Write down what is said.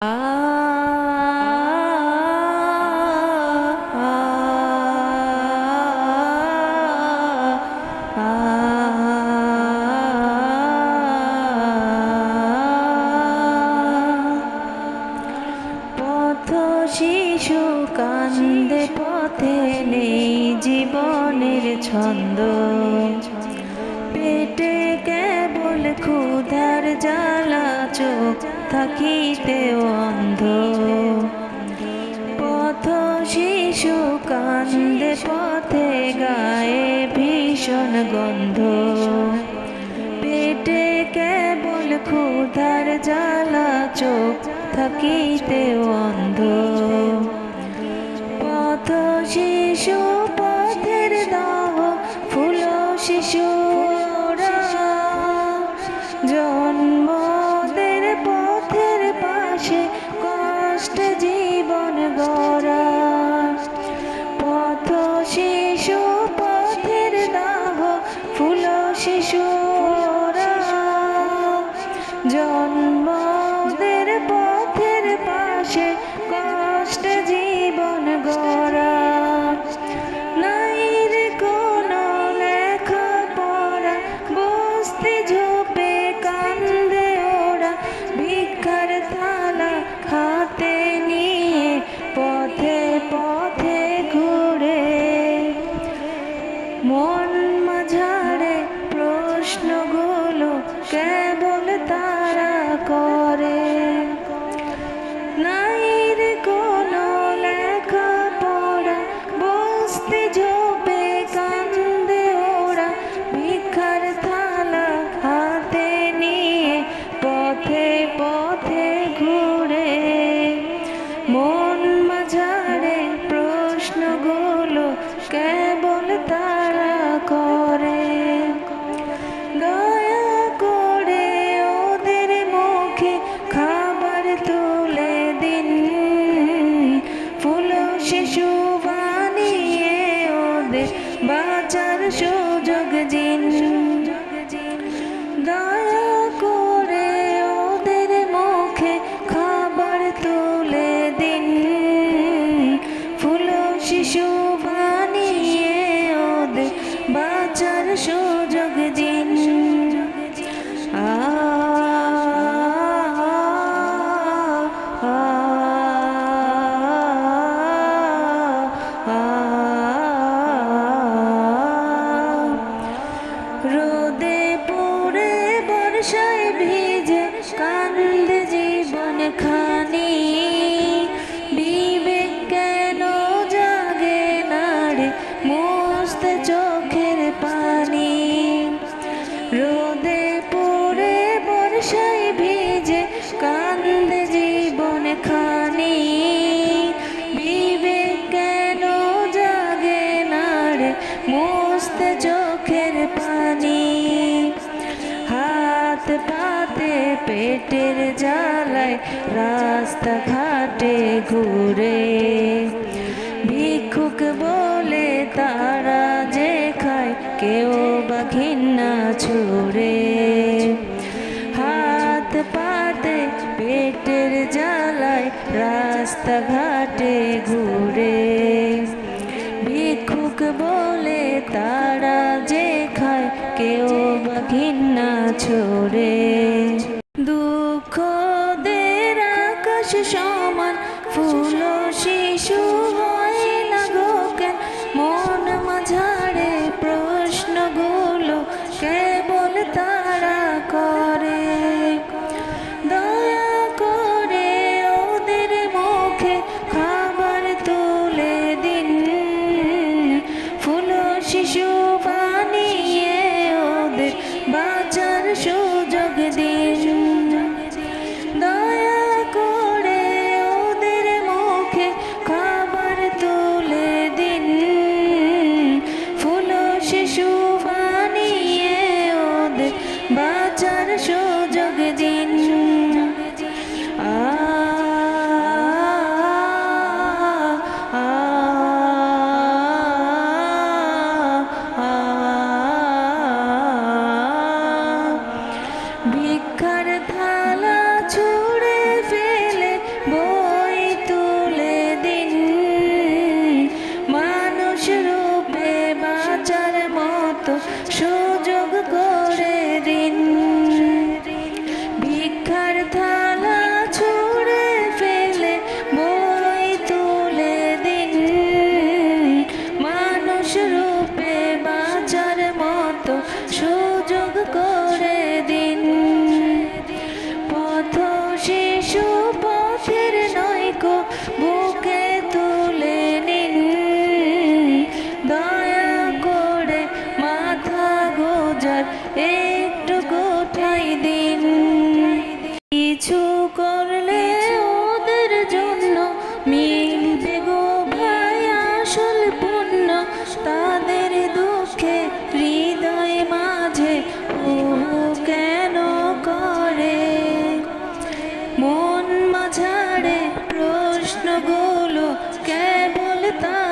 পথ শিশু কান্দে পথে নেই জীবনের ছন্দ কেবল ক্ষুধার জ্বালা, চোখ থাকিতে অন্ধ। পথ শিশু কান্দে, পথে গায়ে ভীষণ গন্ধ। পেটে কেবল ক্ষুধার জ্বালা, চোখ থাকিতে অন্ধ। পথ শিশু প্রশ্নগুলো কেবল তারা করে। নাই রে কোনো লেখা পড়া বসতে ঝোপে কান্দে ওরা, ভিক্ষার থালা হাতে নিয়ে পথে পথে ঘুরে। মন মাঝারে প্রশ্নগুলো কেবল শিশু বানিয়ে ওদের বাঁচার সুযোগ দিন। দয়া করে ওদের মুখে খাবার তুলে भी পেটের জ্বালায় রাস্তা ঘাটে ঘুরে। ভিক্ষুক বলে তারা যে খায়, কেউ বা ঘৃণা ছুড়ে। হাত পাতে পেটের জ্বালায় রাস্তা ঘাটে ঘুরে। ভিক্ষুক বলে তারা যে খায়, কেউ বা ঘৃণা ছোড়ে। একটু কোঠাই দিন। কিছু করলে ওদের জন্য মিলবে গো ভাই, আসল পূর্ণ তাদের দুঃখে, হৃদয় মাঝে ও কেন করে? মন মাঝারে প্রশ্নগুলো কেবল তা